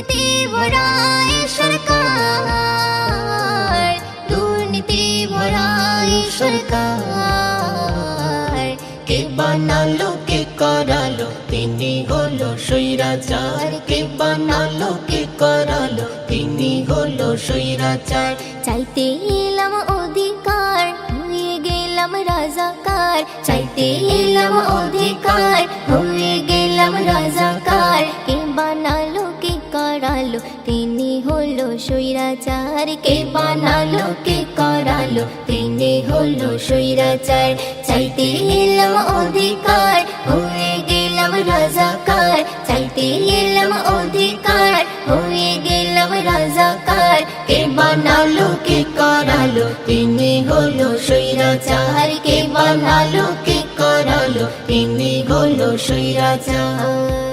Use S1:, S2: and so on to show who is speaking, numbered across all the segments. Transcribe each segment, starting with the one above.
S1: দুর্নীতি ভরাই সরকার। দুর্নীতি ভরাই সরকার
S2: কে বানালো কে করালো তিনি হলো সৈরাচার কে বানালো কে করালো তিনি হলো সৈরাচার
S1: চাইতে এলাম অধিকার হয়ে গেলাম রাজাকার। চাইতে এলাম অধিকার হয়ে গেলাম রাজাকার। কে বানালো কে তিনি হলো সৈরাচার কে বানালো, কে করালো, তিনি হলো সৈরাচার চাইতে এলাম অধিকার, হয়ে গেলাম রাজাকার। চাইতে এলাম অধিকার, হয়ে গেলাম রাজাকার। কে বানালো, কে করালো,
S2: তিনি হলো সৈরাচার কে বানালো, কে করালো, তিনি হলো সৈরাচার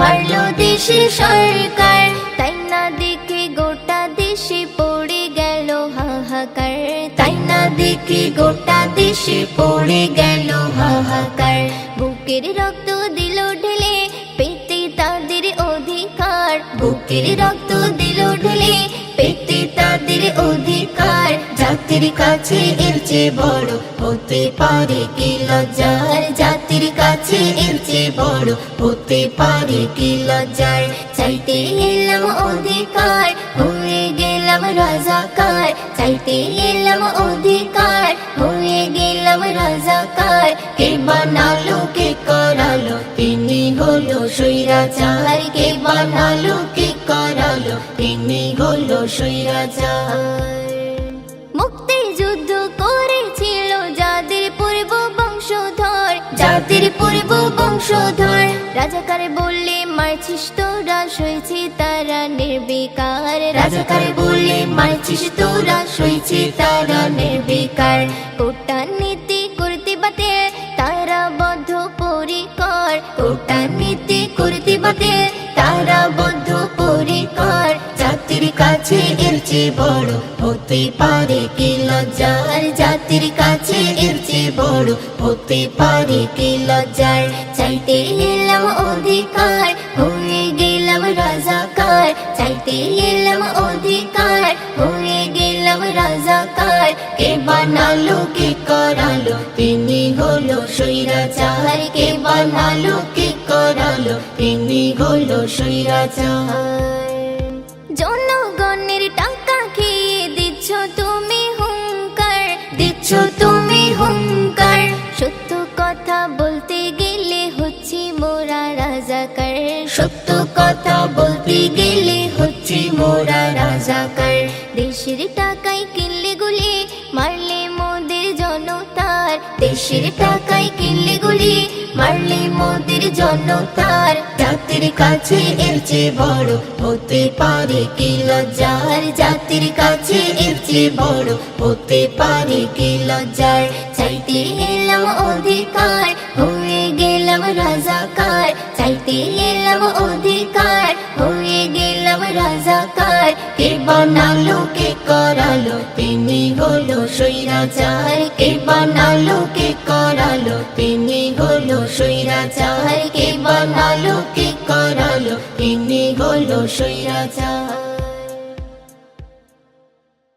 S1: মারলো দেশের সরকার। তাই না দেখে গোটা দেশে পড়ে গেল হাহাকার। তাই না দেখে গোটা দেশে পড়ে গেল হাহাকার। বুকের রক্ত দিল ঢেলে পেতে তাদের অধিকার। বুকের রক্ত দিল ঢেলে পেতে তাদের অধিকার।
S2: জাতির কাছে এর চেয়ে বড় হতে পারে কি লজ্জার? জাতির কাছে বড় হতে পারে কি লজ্জার
S1: চাইতে এলাম অধিকার, হয়ে গেলাম রাজাকার। চাইতে এলাম অধিকার, হয়ে গেলাম রাজাকার।
S2: কে বানালো, কে করালো, তিনি হলো সৈরাচার কে বানালো, কে করালো, তিনি হলো সৈরাচার
S1: যাদের পূর্ব বংশধর। রাজাকার বললে, মারছিস তোরা, সইছে তারা নির্বিকার। রাজাকার বললে, মারছিস তোরা, সইছে তারা নির্বিকার। কোটা নীতি করতে বাতে, তারা বদ্ধ পরিকর কোটা নীতি করতে বাতে, তারা বদ্ধ পরিকর
S2: জাতির কাছে এর চেয়ে বড় হতে পারে কি লজ্জার? জাতির কাছে বড় হতে পারে, কি লজ্জার
S1: চাইতে এলাম অধিকার, হয়ে গেলাম রাজাকার। চাইতে এলাম অধিকার, হয়ে গেলাম রাজাকার।
S2: কে বানালো, কে করালো, তিনি হলো সৈরাচার কে বানালো, কে করালো, তিনি হলো সৈরাচার
S1: জনগণের টাকা খেয়ে দিচ্ছ তুমি হুঙ্কার, দিচ্ছ তুমি সত্য কথা বলতে গেলে হচ্ছে মোরা রাজাকার। দেশের টাকায় কিনলে গুলি, মারলে মোদের জনতার। দেশের টাকায় কিনলে গুলি, মারলে মোদের জনতার।
S2: জাতির কাছে এর চেয়ে বড় হতে পারে কি লজ্জার? জাতির কাছে এর চেয়ে বড় হতে পারে কি লজ্জার?
S1: চাইতে এলাম অধিকার, হয়ে গেলাম রাজাকার।
S2: সৈরাচার কে বানালো, কে করালো, তিনি হলো সৈরাচার কে বানালো, কে করালো, তিনি হলো সৈরাচার